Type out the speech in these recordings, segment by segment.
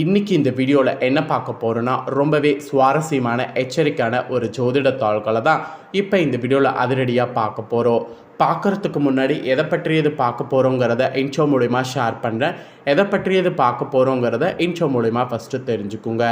இன்றைக்கி இந்த வீடியோவில் என்ன பார்க்க போகிறோன்னா ரொம்பவே சுவாரஸ்யமான எச்சரிக்கையான ஒரு ஜோதிட தாள்களை தான் இப்போ இந்த வீடியோவில் அதிரடியாக பார்க்க போகிறோம் பார்க்குறதுக்கு முன்னாடி எதை பற்றியது பார்க்க போகிறோங்கிறத இன்ஷோ மூலிமா ஷேர் பண்ணுறேன் எதை பற்றியது பார்க்க போகிறோங்கிறத இன்ஷோ மூலிமா ஃபஸ்ட்டு தெரிஞ்சுக்குங்க.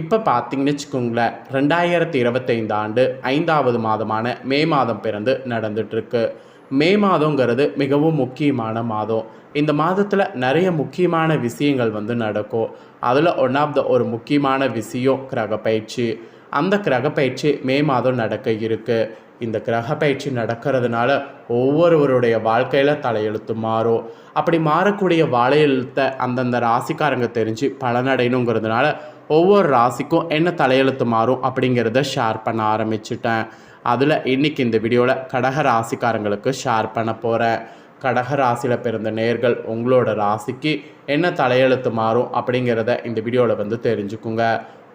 இப்போ பார்த்தீங்கன்னு வச்சுக்கோங்களேன் ரெண்டாயிரத்தி இருபத்தைந்து ஆண்டு ஐந்தாவது மாதமான மே மாதம் பிறந்து நடந்துட்டுருக்கு மே மாதங்கிறது மிகவும் முக்கியமான மாதம். இந்த மாதத்தில் நிறைய முக்கியமான விஷயங்கள் வந்து நடக்கும். அதில் ஒன் ஆஃப் த ஒரு முக்கியமான விஷயம் கிரக பயிற்சி. அந்த கிரக பயிற்சி மே மாதம் நடக்க இருக்குது இந்த கிரக பயிற்சி நடக்கிறதுனால ஒவ்வொருவருடைய வாழ்க்கையில் தலையெழுத்து மாறும். அப்படி மாறக்கூடிய வாழையெழுத்தை அந்தந்த ராசிக்காரங்க தெரிஞ்சு பலனடையணுங்கிறதுனால ஒவ்வொரு ராசிக்கும் என்ன தலையெழுத்து மாறும் அப்படிங்கிறத ஷேர் பண்ண ஆரம்பிச்சிட்டேன். அதில் இன்றைக்கி இந்த வீடியோவில் கடக ராசிக்காரங்களுக்கு ஷேர் பண்ண போகிறேன் கடக ராசியில் பிறந்த நேர்கள் உங்களோட ராசிக்கு என்ன தலையெழுத்து மாறும் அப்படிங்கிறத இந்த வீடியோவில் வந்து தெரிஞ்சுக்குங்க.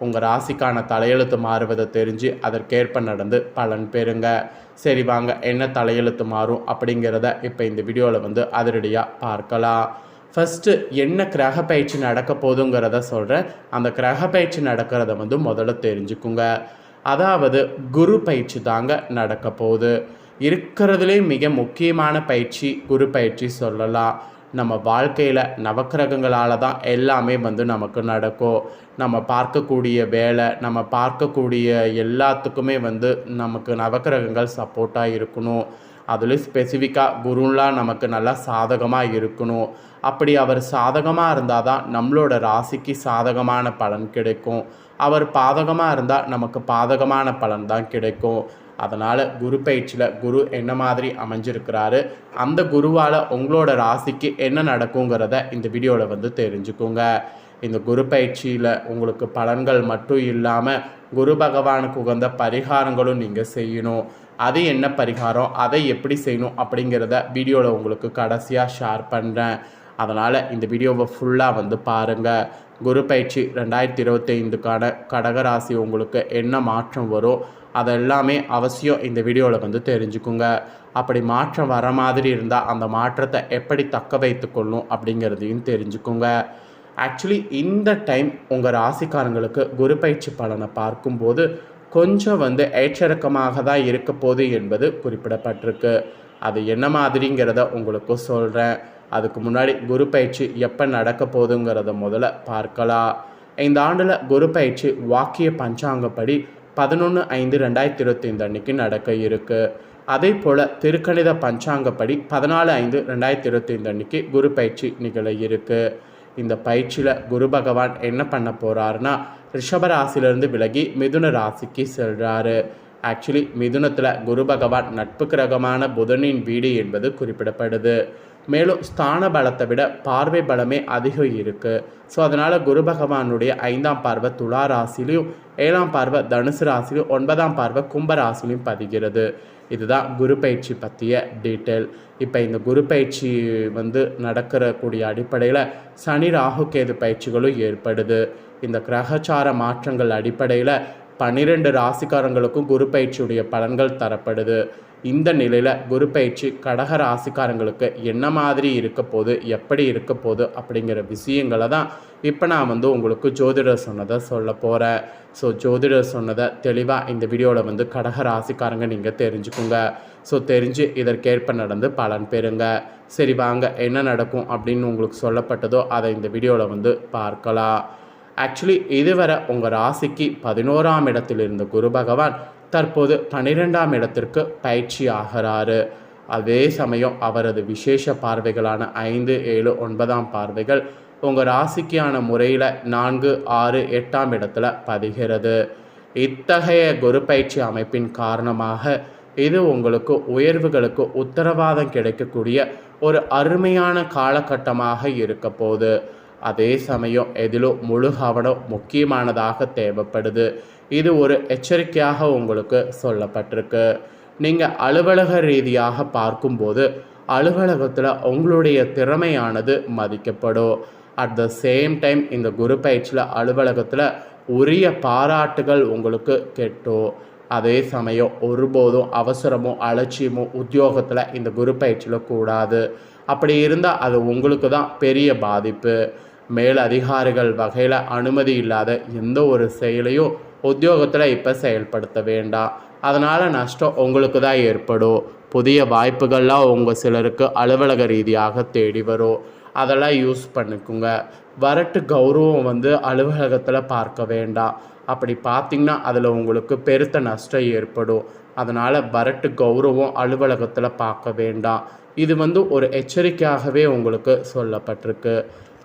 உங்கள் ராசிக்கான தலையெழுத்து மாறுவதை தெரிஞ்சு அதற்கேற்ப நடந்து பலன் பெறுங்க. சரி வாங்க என்ன தலையெழுத்து மாறும் அப்படிங்கிறத இப்போ இந்த வீடியோவில் வந்து அதிரடியாக பார்க்கலாம். ஃபஸ்ட்டு என்ன கிரக பயிற்சி நடக்க போதுங்கிறத சொல்கிறேன் அந்த கிரக பயிற்சி நடக்கிறத வந்து முதல்ல தெரிஞ்சுக்குங்க. அதாவது குரு பயிற்சி தாங்க நடக்க போகுது. இருக்கிறதுலே மிக முக்கியமான பயிற்சி குரு பயிற்சி சொல்லலாம். நம்ம வாழ்க்கையில் நவக்கிரகங்களால் தான் எல்லாமே வந்து நமக்கு நடக்கும். நம்ம பார்க்கக்கூடிய வேலை நம்ம பார்க்கக்கூடிய எல்லாத்துக்குமே வந்து நமக்கு நவக்கிரகங்கள் சப்போர்ட்டாக இருக்கணும். அதுலேயும் ஸ்பெசிஃபிக்காக குருலாம் நமக்கு நல்லா சாதகமாக இருக்கணும். அப்படி அவர் சாதகமாக இருந்தால் தான் நம்மளோட ராசிக்கு சாதகமான பலன் கிடைக்கும். அவர் பாதகமாக இருந்தால் நமக்கு பாதகமான பலன் தான் கிடைக்கும். அதனால் குரு பயிற்சியில் குரு என்ன மாதிரி அமைஞ்சிருக்கிறாரு அந்த குருவால் உங்களோட ராசிக்கு என்ன நடக்குங்கிறத இந்த வீடியோவில் வந்து தெரிஞ்சுக்கோங்க. இந்த குரு பயிற்சியில் உங்களுக்கு பலன்கள் மட்டும் இல்லாமல் குரு பகவானுக்கு உகந்த பரிகாரங்களும் நீங்கள் செய்யணும். அது என்ன பரிகாரம் அதை எப்படி செய்யணும் அப்படிங்கிறத வீடியோவில் உங்களுக்கு கடைசியாக ஷேர் பண்ணுறேன் அதனால் இந்த வீடியோவை ஃபுல்லாக வந்து பாருங்கள் குரு பயிற்சி ரெண்டாயிரத்தி இருபத்தைந்துக்கான கடகராசி உங்களுக்கு என்ன மாற்றம் வரும் அதெல்லாமே அவசியம் இந்த வீடியோவில் வந்து தெரிஞ்சுக்குங்க. அப்படி மாற்றம் வர மாதிரி இருந்தால் அந்த மாற்றத்தை எப்படி தக்க வைத்துக்கொள்ளும் அப்படிங்கிறதையும் தெரிஞ்சுக்குங்க. ஆக்சுவலி இந்த டைம் உங்கள் ராசிக்காரங்களுக்கு குரு பயிற்சி பலனை பார்க்கும்போது கொஞ்சம் வந்து ஏற்றிறக்கமாக தான் இருக்க போகுது என்பது குறிப்பிடப்பட்டிருக்கு. அது என்ன மாதிரிங்கிறத உங்களுக்கு சொல்கிறேன் அதுக்கு முன்னாடி குரு பயிற்சி எப்போ நடக்க போகுதுங்கிறத முதல்ல பார்க்கலாம். இந்த ஆண்டில் குரு பயிற்சி வாக்கிய பஞ்சாங்கப்படி பதினொன்று ஐந்து ரெண்டாயிரத்தி இருபத்தி ஐந்து அன்னைக்கு நடக்க இருக்குது அதே போல் திருக்கணித பஞ்சாங்கப்படி பதினாலு ஐந்து ரெண்டாயிரத்தி இருபத்தி ஐந்து அன்னைக்கு குரு பயிற்சி நிகழ இருக்குது இந்த பயிற்சியில் குரு பகவான் என்ன பண்ண போகிறாருன்னா ரிஷப ராசியிலிருந்து விலகி மிதுன ராசிக்கு செல்கிறாரு ஆக்சுவலி மிதுனத்தில் குரு பகவான் நட்பு கிரகமான புதனின் வீடு என்பது குறிப்பிடப்படுது. மேலும் ஸ்தான பலத்தை விட பார்வை பலமே அதிகம் இருக்குது ஸோ அதனால் குரு பகவானுடைய ஐந்தாம் பார்வை துலா ராசிலையும் ஏழாம் பார்வை தனுசு ராசிலையும் ஒன்பதாம் பார்வை கும்ப ராசிலையும் பதிகிறது. இதுதான் குரு பயிற்சி பற்றிய டீட்டெயில். இப்போ இந்த குரு பயிற்சி வந்து நடக்கிறக்கூடிய அடிப்படையில் சனி ராகு கேது பயிற்சிகளும் ஏற்படுது. இந்த கிரகச்சார மாற்றங்கள் அடிப்படையில் பன்னிரெண்டு ராசிக்காரங்களுக்கும் குரு பயிற்சியுடைய பலன்கள் தரப்படுது. இந்த நிலையில் குரு பயிற்சி கடக ராசிக்காரங்களுக்கு என்ன மாதிரி இருக்க போது எப்படி இருக்க போது அப்படிங்கிற விஷயங்களை தான் இப்போ நான் வந்து உங்களுக்கு ஜோதிடர் சொன்னதை சொல்ல போகிறேன் ஸோ ஜோதிடர் சொன்னதை தெளிவாக இந்த வீடியோவில் வந்து கடக ராசிக்காரங்க நீங்கள் தெரிஞ்சுக்குங்க. ஸோ தெரிஞ்சு இதற்கேற்ப நடந்து பலன் பெறுங்க. சரி வாங்க என்ன நடக்கும் அப்படின்னு உங்களுக்கு சொல்லப்பட்டதோ அதை இந்த வீடியோவில் வந்து பார்க்கலாம். ஆக்சுவலி இதுவரை உங்கள் ராசிக்கு பதினோராம் இடத்தில் இருந்த குரு பகவான் தற்போது பன்னிரெண்டாம் இடத்திற்கு பயிற்சி ஆகிறாரு. அதே சமயம் அவரது விசேஷ பார்வைகளான ஐந்து ஏழு ஒன்பதாம் பார்வைகள் உங்கள் ராசிக்கான முறையில் நான்கு ஆறு எட்டாம் இடத்துல பதிகிறது. இத்தகைய குரு பயிற்சி அமைப்பின் காரணமாக இது உங்களுக்கு உயர்வுகளுக்கு உத்தரவாதம் கிடைக்கக்கூடிய ஒரு அருமையான காலகட்டமாக இருக்க போகுது. அதே சமயம் எதிலும் முழு கவனம் முக்கியமானதாக தேவைப்படுது. இது ஒரு எச்சரிக்கையாக உங்களுக்கு சொல்லப்பட்டிருக்கு. நீங்கள் அலுவலக ரீதியாக பார்க்கும்போது அலுவலகத்தில் உங்களுடைய திறமையானது மதிக்கப்படும். அட் த சேம் டைம் இந்த குரு பயிற்சியில் அலுவலகத்தில் உரிய பாராட்டுகள் உங்களுக்கு கெட்டும். அதே சமயம் ஒருபோதும் அவசரமும் அலட்சியமோ உத்தியோகத்தில் இந்த குரு பயிற்சியில் கூடாது. அப்படி இருந்தால் அது உங்களுக்கு தான் பெரிய பாதிப்பு. மேல் அதிகாரிகள் வகையில் அனுமதி இல்லாத எந்த ஒரு செயலையும் உத்தியோகத்தில் இப்போ செயல்படுத்த வேண்டாம் அதனால் நஷ்டம் உங்களுக்கு தான் ஏற்படும். புதிய வாய்ப்புகள்லாம் உங்கள் சிலருக்கு அலுவலக ரீதியாக தேடி வரும். அதெல்லாம் யூஸ் பண்ணிக்குங்க. வரட்டு கௌரவம் வந்து அலுவலகத்தில் பார்க்க வேண்டாம் அப்படி பார்த்தீங்கன்னா அதில் உங்களுக்கு பெருத்த நஷ்டம் ஏற்படும். அதனால் வரட்டு கௌரவம் அலுவலகத்தில் பார்க்க வேண்டாம். இது வந்து ஒரு எச்சரிக்கையாகவே உங்களுக்கு சொல்லப்பட்டிருக்கு.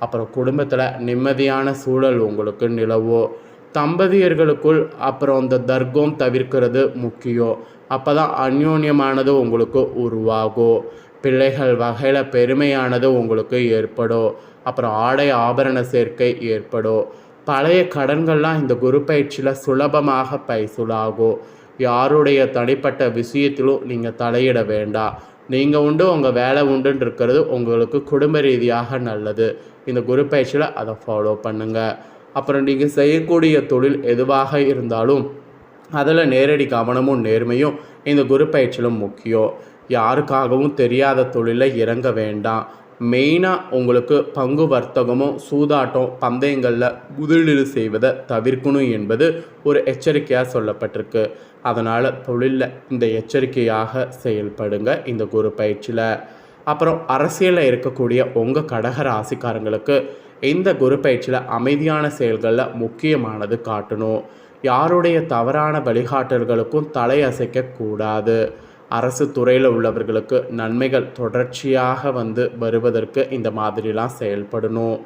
அப்புறம் குடும்பத்தில் நிம்மதியான சூழல் உங்களுக்கு நிலவும் தம்பதியர்களுக்குள் அப்புறம் இந்த தர்க்கம் தவிர்க்கிறது முக்கியம். அப்போ தான் அந்யோன்யமானது உங்களுக்கு உருவாகும் பிள்ளைகள் வகையில் பெருமையானது உங்களுக்கு ஏற்படும் அப்புறம் ஆடை ஆபரண சேர்க்கை ஏற்படும் பழைய கடன்கள்லாம் இந்த குரு பயிற்சியில் சுலபமாக பைசூலாகும் யாருடைய தனிப்பட்ட விஷயத்திலும் நீங்கள் தலையிட வேண்டாம். நீங்கள் உண்டு உங்கள் வேலை உண்டுன்னு இருக்கிறது உங்களுக்கு குடும்ப ரீதியாக நல்லது. இந்த குரு பயிற்சியில் அதை ஃபாலோ பண்ணுங்கள் அப்புறம் நீங்கள் செய்யக்கூடிய தொழில் எதுவாக இருந்தாலும் அதில் நேரடி கவனமும் நேர்மையும் இந்த குரு பயிற்சியிலும் முக்கியம். யாருக்காகவும் தெரியாத தொழிலில் இறங்க வேண்டாம். மெயினாக உங்களுக்கு பங்கு வர்த்தகமும் சூதாட்டம் பந்தயங்களில் முதலீடு செய்வதை தவிர்க்கணும் என்பது ஒரு எச்சரிக்கையாக சொல்லப்பட்டிருக்கு. அதனால் தொழிலில் இந்த எச்சரிக்கையாக செயல்படுங்க இந்த குரு பயிற்சியில். அப்புறம் அரசியலில் இருக்கக்கூடிய உங்கள் கடக ராசிக்காரங்களுக்கு இந்த குரு பயிற்சியில் அமைதியான செயல்களில் முக்கியமானது காட்டணும். யாருடைய தவறான வழிகாட்டல்களுக்கும் தலையசைக்கக்கூடாது அரசு துறையில் உள்ளவர்களுக்கு நன்மைகள் தொடர்ச்சியாக வந்து வருவதற்கு இந்த மாதிரிலாம் செயல்படணும்.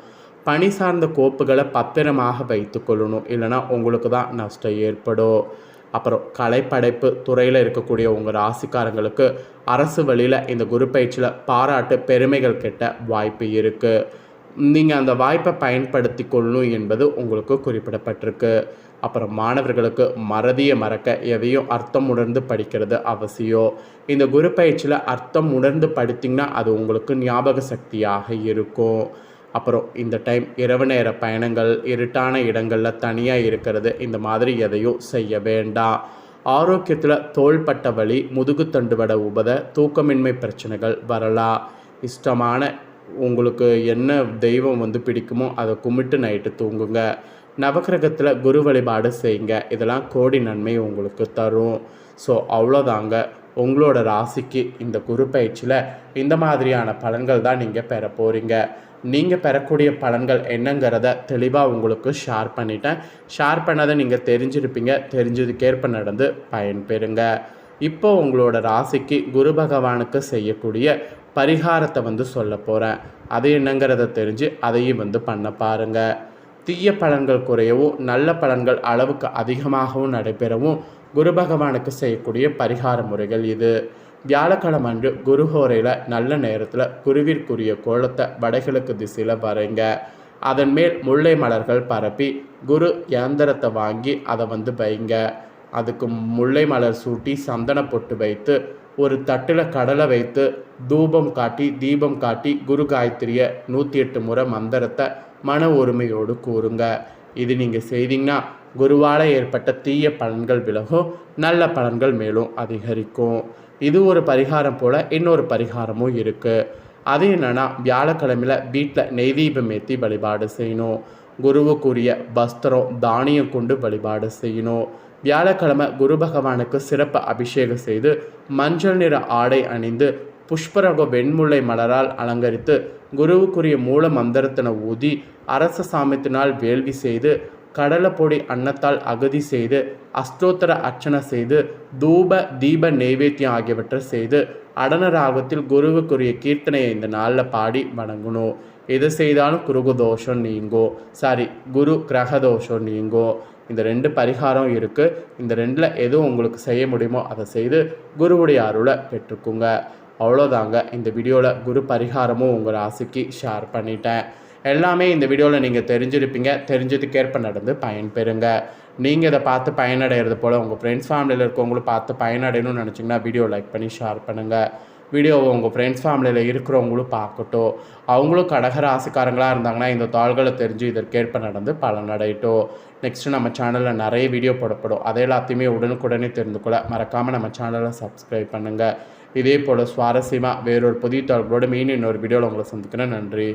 பணி சார்ந்த கோப்புகளை பத்திரமாக வைத்துக்கொள்ளணும் இல்லைனா உங்களுக்கு தான் நஷ்டம் ஏற்படும். அப்புறம் கலைப்படைப்பு துறையில் இருக்கக்கூடிய உங்கள் ராசிக்காரங்களுக்கு அரசு வழியில் இந்த குரு பயிற்சியில் பாராட்டு பெருமைகள் கெட்ட வாய்ப்பு இருக்குது நீங்கள் அந்த வாய்ப்பை பயன்படுத்தி கொள்ளணும் என்பது உங்களுக்கு குறிப்பிடப்பட்டிருக்கு. அப்புறம் மாணவர்களுக்கு மறதியை மறக்க எதையும் அர்த்தம் உணர்ந்து படிக்கிறது அவசியம். இந்த குரு பயிற்சியில் அர்த்தம் உணர்ந்து படித்திங்கன்னா அது உங்களுக்கு ஞாபக சக்தியாக இருக்கும். அப்புறம் இந்த டைம் இரவு நேர பயணங்கள் இருட்டான இடங்களில் தனியாக இருக்கிறது இந்த மாதிரி எதையும் செய்ய வேண்டாம். ஆரோக்கியத்தில் தோள்பட்ட வலி முதுகுத்தண்டுவட உபத தூக்கமின்மை பிரச்சனைகள் வரலாம். இஷ்டமான உங்களுக்கு என்ன தெய்வம் வந்து பிடிக்குமோ அதை கும்பிட்டு நைட்டு தூங்குங்க. நவகிரகத்தில் குரு வழிபாடு செய்யுங்க. இதெல்லாம் கோடி நன்மை உங்களுக்கு தரும். ஸோ அவ்வளோதாங்க. உங்களோட ராசிக்கு இந்த குரு பயிற்சியில் இந்த மாதிரியான பலன்கள் தான் நீங்கள் பெற போகிறீங்க நீங்கள் பெறக்கூடிய பலன்கள் என்னங்கிறத தெளிவாக உங்களுக்கு ஷேர் பண்ணிட்டேன். ஷேர் பண்ணதை நீங்கள் தெரிஞ்சிருப்பீங்க. தெரிஞ்சதுக்கேற்ப நடந்து பயன்பெறுங்க. இப்போ உங்களோட ராசிக்கு குரு பகவானுக்கு செய்யக்கூடிய பரிகாரத்தை வந்து சொல்ல போகிறேன் அது என்னங்கிறத தெரிஞ்சு அதையும் வந்து பண்ண பாருங்கள் தீய பலன்கள் குறையவும் நல்ல பலன்கள் அளவுக்கு அதிகமாகவும் நடைபெறவும் குரு பகவானுக்கு செய்யக்கூடிய பரிகார முறைகள் இது. வியாழக்கிழமை அன்று குருஹோரையில் நல்ல நேரத்தில் குருவிற்குரிய கோலத்தை வடகிழக்கு திசையில் வரைங்க அதன் மேல் முல்லை மலர்கள் பரப்பி குரு இயந்திரத்தை வாங்கி அதை வந்து வைங்க. அதுக்கு முல்லை மலர் சூட்டி சந்தன பொட்டு வைத்து ஒரு தட்டில் கடலை வைத்து தூபம் காட்டி தீபம் காட்டி குரு காயத்ரியை நூற்றி எட்டு முறை மந்திரத்தை மன ஒருமையோடு கூறுங்க. இது நீங்கள் செய்தீங்கன்னா குருவால் ஏற்பட்ட தீய பலன்கள் விலகும் நல்ல பலன்கள் மேலும் அதிகரிக்கும். இது ஒரு பரிகாரம் போல் இன்னொரு பரிகாரமும் இருக்குது அது என்னென்னா வியாழக்கிழமையில் வீட்டில் நெய் தீபம் ஏற்றி வழிபாடு செய்யணும். குருவுக்குரிய வஸ்திரம் தானியம் கொண்டு வழிபாடு செய்யணும். வியாழக்கிழமை குரு பகவானுக்கு சிறப்பு அபிஷேகம் செய்து மஞ்சள் நிற ஆடை அணிந்து புஷ்பரக வெண்முல்லை மலரால் அலங்கரித்து குருவுக்குரிய மூல மந்திரத்தினை ஊதி அரச சாமத்தினால் வேள்வி செய்து கடலைப்பொடி அன்னத்தால் அகதி செய்து அஷ்டோத்தர அர்ச்சனை செய்து தூப தீப நெய்வேத்தியம் ஆகியவற்றை செய்து அடன ராகத்தில் குருவுக்குரிய கீர்த்தனையை இந்த நாளில் பாடி வணங்கணும் எது செய்தாலும் குருகு தோஷம் நீங்கும் சாரி குரு கிரக தோஷம் நீங்கும் இந்த ரெண்டு பரிகாரம் இருக்குது இந்த ரெண்டில் எதுவும் உங்களுக்கு செய்ய முடியுமோ அதை செய்து குருவுடைய அருளை பெற்றுக்குங்க. அவ்வளோதாங்க இந்த வீடியோவில் குரு பரிகாரமும் உங்கள் ராசிக்கு ஷேர் பண்ணிட்டேன். எல்லாமே இந்த வீடியோவில் நீங்கள் தெரிஞ்சிருப்பீங்க. தெரிஞ்சதுக்கேற்ப நடந்து பயன்பெறுங்க. நீங்கள் இதை பார்த்து பயனடைகிறது போல் உங்கள் ஃப்ரெண்ட்ஸ் ஃபேமிலியில் இருக்கவங்களும் பார்த்து பயனடையணும்னு நினச்சிங்கன்னா வீடியோ லைக் பண்ணி ஷேர் பண்ணுங்கள் வீடியோவை உங்கள் ஃப்ரெண்ட்ஸ் ஃபேமிலியில் இருக்கிறவங்களும் பார்க்கட்டும். அவங்களும் கடகராசிக்காரங்களாக இருந்தாங்கன்னா இந்த தாள்களை தெரிஞ்சு இதற்கேற்ப நடந்து பலனடையட்டும். நெக்ஸ்ட்டு நம்ம சேனலில் நிறைய வீடியோ போடப்படும். அதை எல்லாத்தையுமே உடனுக்குடனே தெரிந்து கொள்ள மறக்காமல் நம்ம சேனலை சப்ஸ்கிரைப் பண்ணுங்கள் இதே போல் சுவாரஸ்யமாக வேறொரு புதிய தாள்களோடு மீன் இன்னொரு வீடியோவில் உங்களை சந்திக்கிறேன். நன்றி.